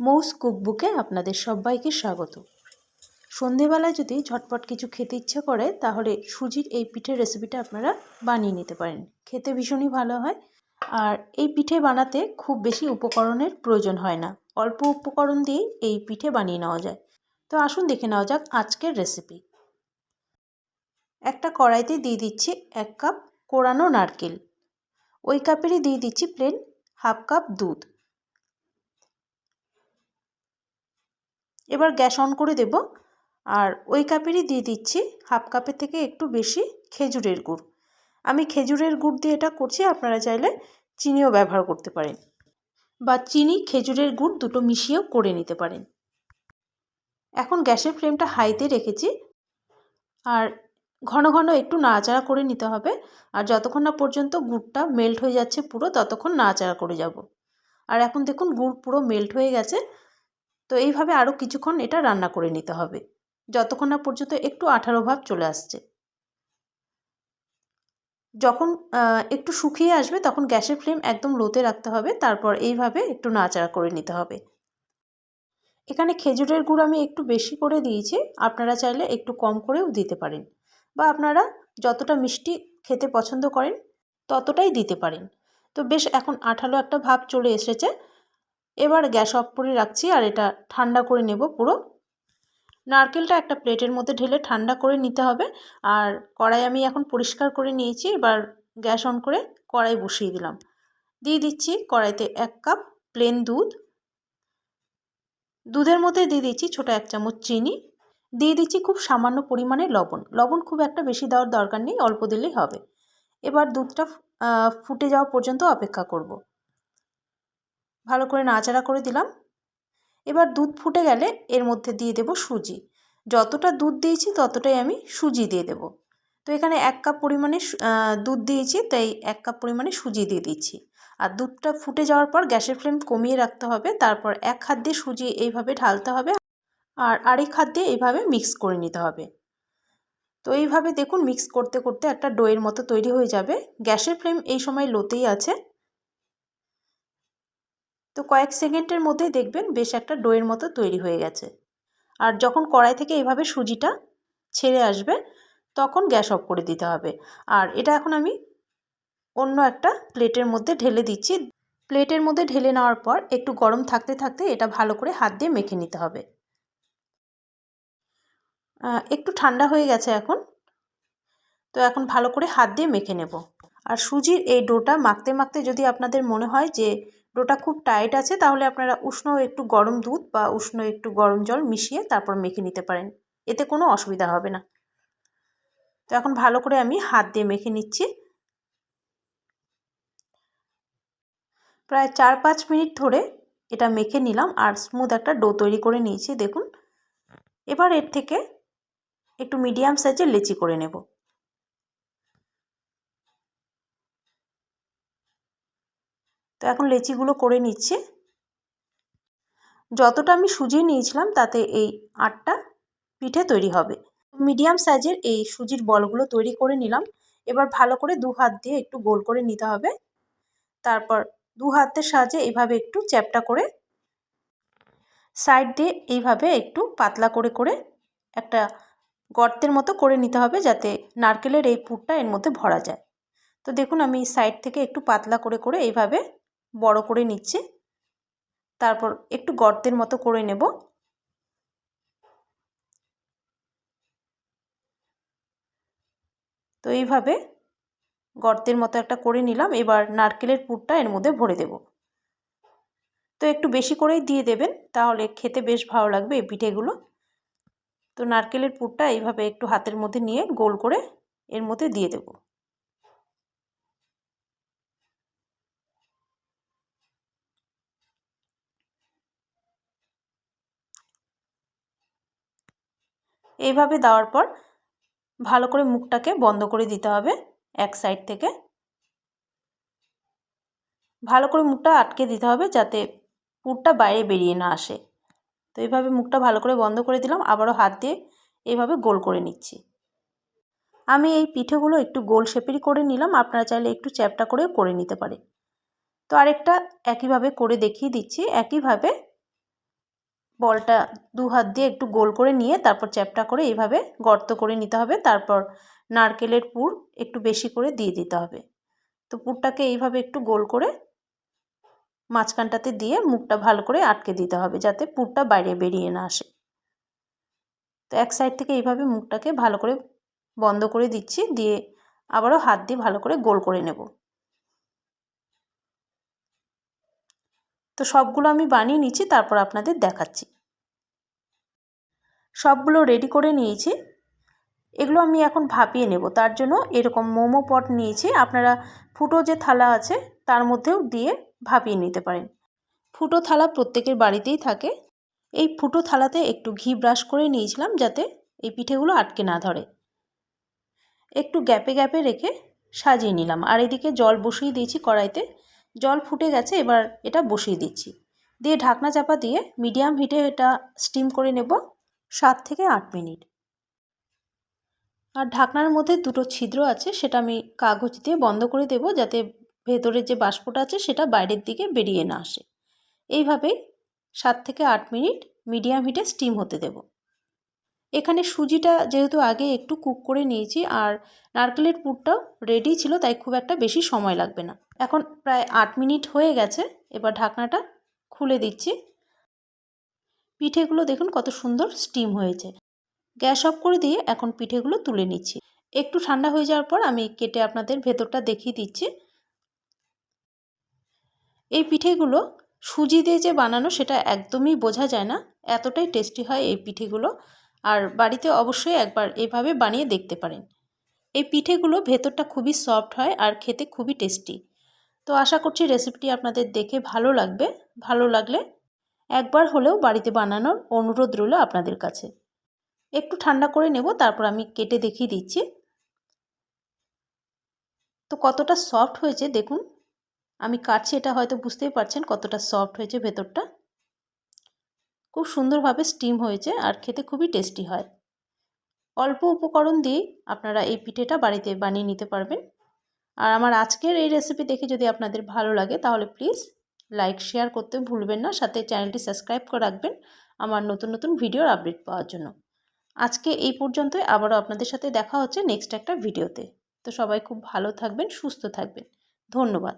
মৌস কুকবুকে আপনাদের সবাইকে স্বাগত। সন্ধেবেলায় যদি ঝটপট কিছু খেতে ইচ্ছে করে, তাহলে সুজির এই পিঠের রেসিপিটা আপনারা বানিয়ে নিতে পারেন। খেতে ভীষণই ভালো হয়। আর এই পিঠে বানাতে খুব বেশি উপকরণের প্রয়োজন হয় না। অল্প উপকরণ দিয়েই এই পিঠে বানিয়ে নেওয়া যায়। তো আসুন দেখে নেওয়া যাক আজকের রেসিপি একটা কড়াইতে দিয়ে দিচ্ছি এক কাপ কোরানো নারকেল। ওই কাপেরই দিয়ে দিচ্ছি প্লেন হাফ কাপ দুধ। এবার গ্যাস অন করে দেব। আর ওই কাপেরই দিয়ে দিচ্ছি হাফ কাপের থেকে একটু বেশি খেজুরের গুড়। আমি খেজুরের গুড় দিয়ে এটা করছি, আপনারা চাইলে চিনিও ব্যবহার করতে পারেন। বা চিনি, খেজুরের গুড় দুটো মিশিয়েও করে নিতে পারেন। এখন গ্যাসের ফ্লেমটা হাইতে রেখেছি। আর ঘন ঘন একটু নাড়াচাড়া করে নিতে হবে। আর যতক্ষণ না পর্যন্ত গুড়টা মেল্ট হয়ে যাচ্ছে পুরো, ততক্ষণ নাড়াচাড়া করে যাব। আর এখন দেখুন, গুড় পুরো মেল্ট হয়ে গেছে। তো এইভাবে আরও কিছুক্ষণ এটা রান্না করে নিতে হবে। যতক্ষণ না পর্যন্ত একটু আঠালো ভাব চলে আসছে। যখন একটু শুকিয়ে আসবে তখন গ্যাসের ফ্লেম একদম লোতে রাখতে হবে, তারপর এইভাবে একটু নাচাড়া করে নিতে হবে। এখানে খেজুরের গুড় আমি একটু বেশি করে দিয়েছি, আপনারা চাইলে একটু কম করেও দিতে পারেন। বা আপনারা যতটা মিষ্টি খেতে পছন্দ করেন ততটাই দিতে পারেন। তো বেশ এখন আঠালো একটা ভাব চলে এসেছে এবার গ্যাস অফ করে রাখছি আর এটা ঠান্ডা করে নেব পুরো। নারকেলটা একটা প্লেটের মধ্যে ঢেলে ঠান্ডা করে নিতে হবে। আর কড়াই আমি এখন পরিষ্কার করে নিয়েছি, এবার গ্যাস অন করে কড়াই বসিয়ে দিলাম। দিয়ে দিচ্ছি কড়াইতে এক কাপ প্লেন দুধ। দুধের মধ্যে দিয়ে দিচ্ছি ছোটো এক চামচ চিনি। দিয়ে দিচ্ছি খুব সামান্য পরিমাণে লবণ। লবণ খুব একটা বেশি দেওয়ার দরকার নেই, অল্প দিলেই হবে। এবার দুধটা ফুটে যাওয়া পর্যন্ত অপেক্ষা করব। ভালো করে নাচাড়া করে দিলাম। এবার দুধ ফুটে গেলে এর মধ্যে দিয়ে দেব সুজি। যতটা দুধ দিয়েছি ততটাই আমি সুজি দিয়ে দেব। তো এখানে এক কাপ পরিমাণে দুধ দিয়েছি, তাই এক কাপ পরিমাণে সুজি দিয়ে দিচ্ছি। আর দুধটা ফুটে যাওয়ার পর গ্যাসের ফ্লেম কমিয়ে রাখতে হবে, তারপর এক হাত দিয়ে সুজি এইভাবে ঢালতে হবে আর আরেক হাত দিয়ে এইভাবে মিক্স করে নিতে হবে। তো এইভাবে দেখুন মিক্স করতে করতে একটা ডোয়ের মতো তৈরি হয়ে যাবে। গ্যাসের ফ্লেম এই সময় লোতেই আছে। তো কয়েক সেকেন্ডের মধ্যেই দেখবেন বেশ একটা ডোয়ের মতো তৈরি হয়ে গেছে। আর যখন কড়াই থেকে এভাবে সুজিটা ছেড়ে আসবে, তখন গ্যাস অফ করে দিতে হবে। আর এটা এখন আমি অন্য একটা প্লেটের মধ্যে ঢেলে দিচ্ছি। প্লেটের মধ্যে ঢেলে নেওয়ার পর একটু গরম থাকতে থাকতে এটা ভালো করে হাত দিয়ে মেখে নিতে হবে। একটু ঠান্ডা হয়ে গেছে এখন। তো এখন ভালো করে হাত দিয়ে মেখে নেব। আর সুজির এই ডোটা মাখতে মাখতে যদি আপনাদের মনে হয় যে ডোটা খুব টাইট আছে, তাহলে আপনারা উষ্ণ একটু গরম দুধ বা উষ্ণ একটু গরম জল মিশিয়ে তারপর মেখে নিতে পারেন। এতে কোনো অসুবিধা হবে না। তো এখন ভালো করে আমি হাত দিয়ে মেখে নিচ্ছি। প্রায় চার পাঁচ মিনিট ধরে এটা মেখে নিলাম আর স্মুথ একটা ডো তৈরি করে নিয়েছি, দেখুন। এবার এর থেকে একটু মিডিয়াম সাইজের লেচি করে নেব। তো এখন লেচিগুলো করে নিচ্ছে। যতটা আমি সুজি নিয়েছিলাম, তাতে এই আটটা পিঠে তৈরি হবে। মিডিয়াম সাইজের এই সুজির বলগুলো তৈরি করে নিলাম। এবার ভালো করে দু হাত দিয়ে একটু গোল করে নিতে হবে। তারপর দু হাতের সাহায্যে এইভাবে একটু চ্যাপটা করে সাইড দিয়ে এইভাবে একটু পাতলা করে করে একটা গর্তের মতো করে নিতে হবে যাতে নারকেলের এই পুরটা এর মধ্যে ভরা যায়। তো দেখুন, আমি সাইড থেকে একটু পাতলা করে করে এইভাবে বড় করে নিচ্ছি। তারপর একটু গর্তের মতো করে নেব। তো এইভাবে গর্তের মতো একটা করে নিলাম। এবার নারকেলের পুরটা এর মধ্যে ভরে দেব। তো একটু বেশি করেই দিয়ে দেবেন, তাহলে খেতে বেশ ভালো লাগবে এই পিঠেগুলো। তো নারকেলের পুরটা এইভাবে একটু হাতের মধ্যে নিয়ে গোল করে এর মধ্যে দিয়ে দেবো। এইভাবে দেওয়ার পর ভালো করে মুখটাকে বন্ধ করে দিতে হবে এক সাইড থেকে। ভালো করে মুখটা আটকে দিতে হবে যাতে পুরটা বাইরে বেরিয়ে না আসে। তো এইভাবে মুখটা ভালো করে বন্ধ করে দিলাম, আবারও হাত দিয়ে এইভাবে গোল করে নিচ্ছি। আমি এই পিঠেগুলো একটু গোল শেপেরই করে নিলাম, আপনারা চাইলে একটু চ্যাপটা করেও করে নিতে পারে তো আরেকটা একইভাবে করে দেখিয়ে দিচ্ছি, একইভাবে বলটা দু হাত দিয়ে একটু গোল করে নিয়ে তারপর চ্যাপটা করে এইভাবে গর্ত করে নিতে হবে। তারপর নারকেলের পুর একটু বেশি করে দিয়ে দিতে হবে। তো পুরটাকে এইভাবে একটু গোল করে মাঝখানটাতে দিয়ে মুখটা ভালো করে আটকে দিতে হবে যাতে পুরটা বাইরে বেরিয়ে না আসে। তো এক সাইড থেকে এইভাবে মুখটাকে ভালো করে বন্ধ করে দিচ্ছি। দিয়ে আবারও হাত দিয়ে ভালো করে গোল করে নেব। তো সবগুলো আমি বানিয়ে নিচ্ছি, তারপর আপনাদের দেখাচ্ছি। সবগুলো রেডি করে নিয়েছি। এগুলো আমি এখন ভাপিয়ে নেব। তার জন্য এরকম মোমো পট নিয়েছি। আপনারা ফুটো যে থালা আছে, তার মধ্যেও দিয়ে ভাপিয়ে নিতে পারেন। ফুটো থালা প্রত্যেকের বাড়িতেই থাকে। এই ফুটো থালাতে একটু ঘি ব্রাশ করে নিয়েছিলাম যাতে এই পিঠেগুলো আটকে না ধরে। একটু গ্যাপে গ্যাপে রেখে সাজিয়ে নিলাম। আর এদিকে জল বসিয়ে দিয়েছি কড়াইতে। জল ফুটে গেছে, এবার এটা বসিয়ে দিচ্ছি। দিয়ে ঢাকনা চাপা দিয়ে মিডিয়াম হিটে এটা স্টিম করে নেব সাত থেকে আট মিনিট। আর ঢাকনার মধ্যে দুটো ছিদ্র আছে, সেটা আমি কাগজ দিয়ে বন্ধ করে দেব যাতে ভেতরের যে বাষ্পটা আছে, সেটা বাইরের দিকে বেরিয়ে না আসে। এইভাবেই সাত থেকে আট মিনিট মিডিয়াম হিটে স্টিম হতে দেব। এখানে সুজিটা যেহেতু আগে একটু কুক করে নিয়েছি, আর নারকেলের পুরটাও রেডি ছিল, তাই খুব একটা বেশি সময় লাগবে না। এখন প্রায় আট মিনিট হয়ে গেছে। এবার ঢাকনাটা খুলে দিচ্ছি। পিঠেগুলো দেখুন কত সুন্দর স্টিম হয়েছে। গ্যাস অফ করে দিয়ে এখন পিঠেগুলো তুলে নিচ্ছি। একটু ঠান্ডা হয়ে যাওয়ার পর আমি কেটে আপনাদের ভেতরটা দেখিয়ে দিচ্ছি। এই পিঠেগুলো সুজি দিয়ে যে বানানো সেটা একদমই বোঝা যায় না। এতটাই টেস্টি হয় এই পিঠেগুলো। আর বাড়িতে অবশ্যই একবার এভাবে বানিয়ে দেখতে পারেন। এই পিঠেগুলো ভেতরটা খুবই সফট হয় আর খেতে খুবই টেস্টি। তো আশা করছি রেসিপিটি আপনাদের দেখে ভালো লাগবে। ভালো লাগলে একবার হলেও বাড়িতে বানানোর অনুরোধ রইল আপনাদের কাছে। একটু ঠান্ডা করে নেব, তারপর আমি কেটে দেখিয়ে দিচ্ছি। তো কতটা সফট হয়েছে দেখুন। আমি কাটছি, এটা হয়তো বুঝতেই পারছেন কতটা সফট হয়েছে ভেতরটা। খুব সুন্দরভাবে স্টিম হয়েছে আর খেতে খুবই টেস্টি হয়। অল্প উপকরণ দিয়েই আপনারা এই পিঠেটা বাড়িতে বানিয়ে নিতে পারবেন। আর আমার আজকের এই রেসিপি দেখে যদি আপনাদের ভালো লাগে, তাহলে প্লিজ লাইক শেয়ার করতে ভুলবেন না। সাথে চ্যানেলটি সাবস্ক্রাইব করে রাখবেন আমার নতুন নতুন ভিডিওর আপডেট পাওয়ার জন্য। আজকে এই পর্যন্তই। আবারও আপনাদের সাথে দেখা হচ্ছে নেক্সট একটা ভিডিওতে তো সবাই খুব ভালো থাকবেন, সুস্থ থাকবেন। ধন্যবাদ।